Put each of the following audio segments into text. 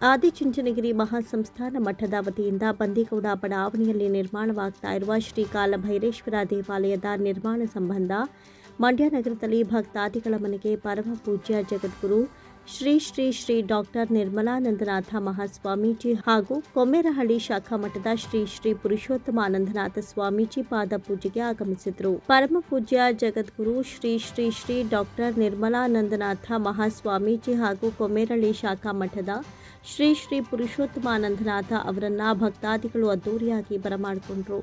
ಆದಿಚುಂಚನಗಿರಿ ಮಹಾಸಂಸ್ಥಾನ ಮಠದ ವತಿಯಿಂದ ಬಂದಿಗೌಡ ಬಡಾವಣೆಯಲ್ಲಿ ನಿರ್ಮಾಣವಾಗ್ತಾ ಇರುವ ಶ್ರೀ ಕಾಲಭೈರೇಶ್ವರ ದೇವಾಲಯದ ನಿರ್ಮಾಣ ಸಂಬಂಧ ಮಂಡ್ಯ ನಗರದಲ್ಲಿ ಭಕ್ತಾದಿಗಳ ಮನೆಗೆ ಪರಮ ಪೂಜ್ಯ ಜಗದ್ಗುರು ಶ್ರೀ ಶ್ರೀ ಶ್ರೀ ಡಾಕ್ಟರ್ ನಿರ್ಮಲಾನಂದನಾಥ ಮಹಾಸ್ವಾಮೀಜಿ ಹಾಗೂ ಕೊಮ್ಮೇರಹಳ್ಳಿ ಶಾಖಾ ಮಠದ ಶ್ರೀ ಶ್ರೀ ಪುರುಷೋತ್ತಮಾನಂದನಾಥ ಸ್ವಾಮೀಜಿ ಪಾದ ಪೂಜೆಗೆ ಆಗಮಿಸಿದರು. ಪರಮ ಪೂಜ್ಯ ಜಗದ್ಗುರು ಶ್ರೀ ಶ್ರೀ ಶ್ರೀ ಡಾಕ್ಟರ್ ನಿರ್ಮಲಾನಂದನಾಥ ಮಹಾಸ್ವಾಮೀಜಿ ಹಾಗೂ ಕೊಮ್ಮೇರಹಳ್ಳಿ ಶಾಖಾ ಮಠದ ಶ್ರೀ ಶ್ರೀ ಪುರುಷೋತ್ತಮಾನಂದನಾಥ ಅವರನ್ನ ಭಕ್ತಾದಿಗಳು ಅದ್ದೂರಿಯಾಗಿ ಬರಮಾಡಿಕೊಂಡ್ರು.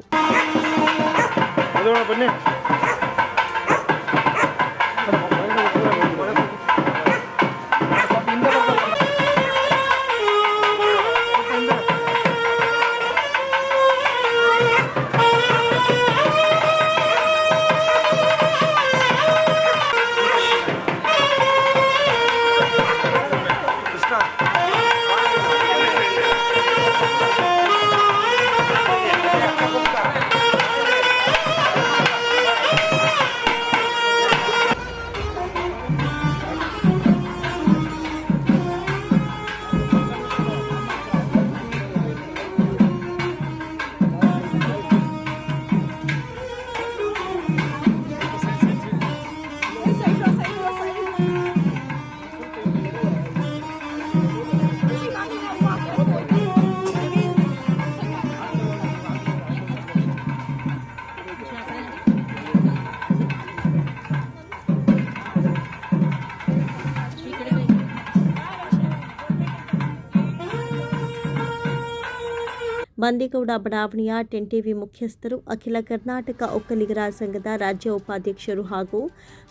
ಬಂದಿಗೌಡ ಬಡಾವಣೆಯ ಟೆಂಟಿವಿ ಮುಖ್ಯಸ್ಥರು ಅಖಿಲ ಕರ್ನಾಟಕ ಒಕ್ಕಲಿಗರ ಸಂಘದ ರಾಜ್ಯ ಉಪಾಧ್ಯಕ್ಷರು ಹಾಗೂ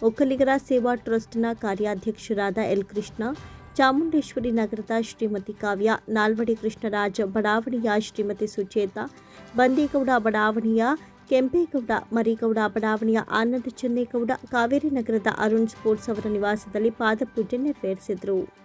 ಒಕ್ಕಲಿಗರ ಸೇವಾ ಟ್ರಸ್ಟ್ನ ಕಾರ್ಯಾಧ್ಯಕ್ಷರಾದ ಎಲ್ ಕೃಷ್ಣ, ಚಾಮುಂಡೇಶ್ವರಿ ನಗರದ ಶ್ರೀಮತಿ ಕಾವ್ಯ, ನಾಲ್ವಡಿ ಕೃಷ್ಣರಾಜ ಬಡಾವಣೆಯ ಶ್ರೀಮತಿ ಸುಚೇತ, ಬಂದಿಗೌಡ ಬಡಾವಣೆಯ ಕೆಂಪೇಗೌಡ, ಮರಿಗೌಡ ಬಡಾವಣೆಯ ಆನಂದ ಚೆನ್ನೇಗೌಡ, ಕಾವೇರಿ ನಗರದ ಅರುಣ್ ಸ್ಪೋರ್ಟ್ಸ್ ಅವರ ನಿವಾಸದಲ್ಲಿ ಪಾದಪೂಜೆ ನೆರವೇರಿಸಿದರು.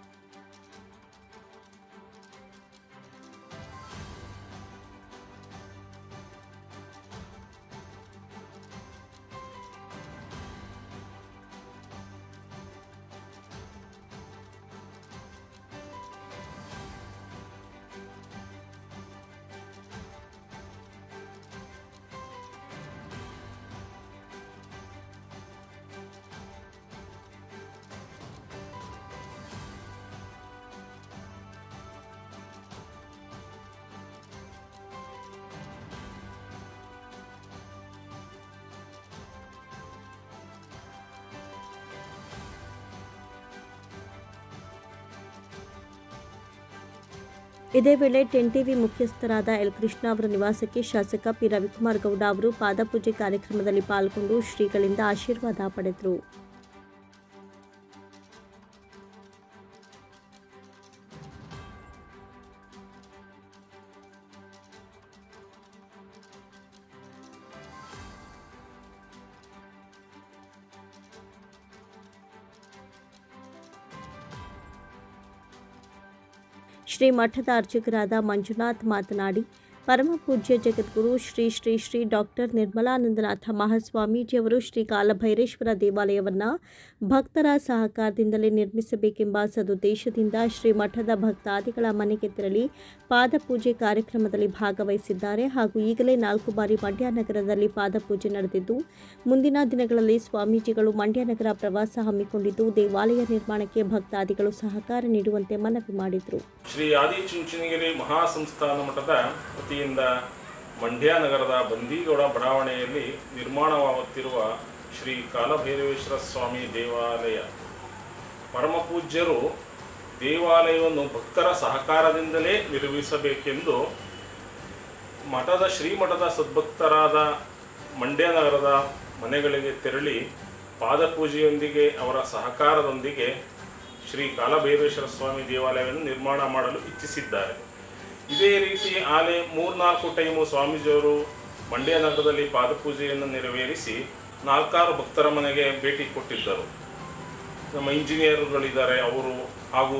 ಇದೇ ವೇಳೆ ಟೆನ್ ಟಿವಿ ಮುಖ್ಯಸ್ಥರಾದ ಎಲ್ ಕೃಷ್ಣ ಅವರ ನಿವಾಸಕ್ಕೆ ಶಾಸಕ ಪಿ ರವಿಕುಮಾರ್ ಗೌಡ ಅವರು ಪಾದಪೂಜೆ ಕಾರ್ಯಕ್ರಮದಲ್ಲಿ ಪಾಲ್ಗೊಂಡು ಶ್ರೀಗಳಿಂದ ಆಶೀರ್ವಾದ ಪಡೆದರು. ಶ್ರೀ ಮಠದ ಅರ್ಚಕರಾದ ಮಂಜುನಾಥ್ ಮಾತನಾಡಿ ಪರಮ ಪೂಜ್ಯ ಜಗದ್ಗುರು ಶ್ರೀ ಶ್ರೀ ಶ್ರೀ ಡಾಕ್ಟರ್ ನಿರ್ಮಲಾನಂದನಾಥ ಮಹಾಸ್ವಾಮೀಜಿಯವರು ಶ್ರೀ ಕಾಲಭೈರೇಶ್ವರ ದೇವಾಲಯವನ್ನು ಭಕ್ತರ ಸಹಕಾರದಿಂದಲೇ ನಿರ್ಮಿಸಬೇಕೆಂಬ ಸದುದ್ದೇಶದಿಂದ ಶ್ರೀ ಮಠದ ಭಕ್ತಾದಿಗಳ ಮನೆಗೆ ತೆರಳಿ ಪಾದಪೂಜೆ ಕಾರ್ಯಕ್ರಮದಲ್ಲಿ ಭಾಗವಹಿಸಿದ್ದಾರೆ. ಹಾಗೂ ಈಗಲೇ ನಾಲ್ಕು ಬಾರಿ ಮಂಡ್ಯ ನಗರದಲ್ಲಿ ಪಾದಪೂಜೆ ನಡೆದಿದ್ದು, ಮುಂದಿನ ದಿನಗಳಲ್ಲಿ ಸ್ವಾಮೀಜಿಗಳು ಮಂಡ್ಯ ನಗರ ಪ್ರವಾಸ ಹಮ್ಮಿಕೊಂಡಿದ್ದು, ದೇವಾಲಯ ನಿರ್ಮಾಣಕ್ಕೆ ಭಕ್ತಾದಿಗಳು ಸಹಕಾರ ನೀಡುವಂತೆ ಮನವಿ ಮಾಡಿದರು. ಶ್ರೀ ಆದಿಚುಂಚನಗಿರಿ ಮಹಾಸಂಸ್ಥಾನ ಮಠದ ವತಿಯಿಂದ ಮಂಡ್ಯ ನಗರದ ಬಂದೀಗೌಡ ಬಡಾವಣೆಯಲ್ಲಿ ನಿರ್ಮಾಣವಾಗುತ್ತಿರುವ ಶ್ರೀ ಕಾಲಭೈರವೇಶ್ವರ ಸ್ವಾಮಿ ದೇವಾಲಯ. ಪರಮಪೂಜ್ಯರು ದೇವಾಲಯವನ್ನು ಭಕ್ತರ ಸಹಕಾರದಿಂದಲೇ ನಿರ್ಮಿಸಬೇಕೆಂದು ಮಠದ ಶ್ರೀಮಠದ ಸದ್ಭಕ್ತರಾದ ಮಂಡ್ಯ ನಗರದ ಮನೆಗಳಿಗೆ ತೆರಳಿ ಪಾದಪೂಜೆಯೊಂದಿಗೆ ಅವರ ಸಹಕಾರದೊಂದಿಗೆ ಶ್ರೀ ಕಾಲಭೈರೇಶ್ವರ ಸ್ವಾಮಿ ದೇವಾಲಯವನ್ನು ನಿರ್ಮಾಣ ಮಾಡಲು ಇಚ್ಛಿಸಿದ್ದಾರೆ. ಇದೇ ರೀತಿ ಆನೆ ಮೂರ್ನಾಲ್ಕು ಟೈಮು ಸ್ವಾಮೀಜಿಯವರು ಮಂಡ್ಯ ನಗರದಲ್ಲಿ ಪಾದಪೂಜೆಯನ್ನು ನೆರವೇರಿಸಿ ನಾಲ್ಕಾರು ಭಕ್ತರ ಮನೆಗೆ ಭೇಟಿ ಕೊಟ್ಟಿದ್ದರು. ನಮ್ಮ ಇಂಜಿನಿಯರ್ಗಳಿದ್ದಾರೆ, ಅವರು ಹಾಗೂ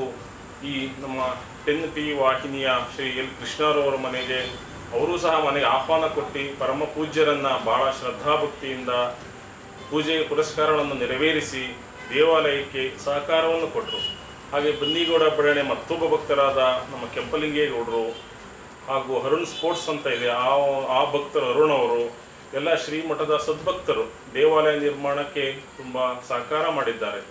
ಈ ನಮ್ಮ ಟೆನ್ ಪಿ ವಾಹಿನಿಯ ಶ್ರೀ ಎಲ್ ಕೃಷ್ಣರವರ ಮನೆಗೆ ಅವರು ಸಹ ಮನೆಗೆ ಆಹ್ವಾನ ಕೊಟ್ಟು ಪರಮ ಪೂಜ್ಯರನ್ನು ಭಾಳ ಶ್ರದ್ಧಾಭಕ್ತಿಯಿಂದ ಪೂಜೆ ಪುರಸ್ಕಾರಗಳನ್ನು ನೆರವೇರಿಸಿ ದೇವಾಲಯಕ್ಕೆ ಸಹಕಾರವನ್ನು ಕೊಟ್ಟರು. ಹಾಗೆ ಬನ್ನಿಗೌಡ ಬಡಾವಣೆ ಮತ್ತೊಬ್ಬ ಭಕ್ತರಾದ ನಮ್ಮ ಕೆಂಪಲಿಂಗೇಗೌಡರು ಹಾಗೂ ಅರುಣ್ ಸ್ಪೋರ್ಟ್ಸ್ ಅಂತ ಇದೆ. ಆ ಆ ಭಕ್ತರು ಅರುಣ್ ಅವರು, ಎಲ್ಲ ಶ್ರೀಮಠದ ಸದ್ಭಕ್ತರು ದೇವಾಲಯ ನಿರ್ಮಾಣಕ್ಕೆ ತುಂಬ ಸಹಕಾರ ಮಾಡಿದ್ದಾರೆ.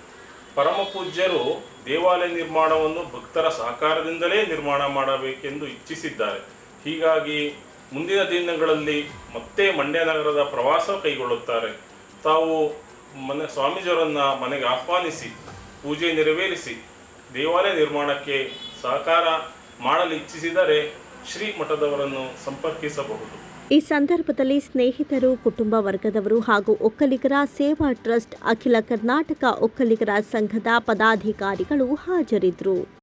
ಪರಮ ಪೂಜ್ಯರು ದೇವಾಲಯ ನಿರ್ಮಾಣವನ್ನು ಭಕ್ತರ ಸಹಕಾರದಿಂದಲೇ ನಿರ್ಮಾಣ ಮಾಡಬೇಕೆಂದು ಇಚ್ಛಿಸಿದ್ದಾರೆ. ಹೀಗಾಗಿ ಮುಂದಿನ ದಿನಗಳಲ್ಲಿ ಮತ್ತೆ ಮಂಡ್ಯ ನಗರದ ಪ್ರವಾಸ ಕೈಗೊಳ್ಳುತ್ತಾರೆ. ತಾವು ಮನೆ ಸ್ವಾಮೀಜಿಯವರನ್ನ ಮನೆಗೆ ಆಹ್ವಾನಿಸಿ, ಪೂಜೆ ನೆರವೇರಿಸಿ ದೇವಾಲಯ ನಿರ್ಮಾಣಕ್ಕೆ ಸಹಕಾರ ಮಾಡಲು ಇಚ್ಛಿಸಿದರೆ ಶ್ರೀ ಮಠದವರನ್ನು ಸಂಪರ್ಕಿಸಬಹುದು. ಈ ಸಂದರ್ಭದಲ್ಲಿ ಸ್ನೇಹಿತರು, ಕುಟುಂಬ ವರ್ಗದವರು ಹಾಗೂ ಒಕ್ಕಲಿಗರ ಸೇವಾ ಟ್ರಸ್ಟ್ ಅಖಿಲ ಕರ್ನಾಟಕ ಒಕ್ಕಲಿಗರ ಸಂಘದ ಪದಾಧಿಕಾರಿಗಳು ಹಾಜರಿದ್ದರು.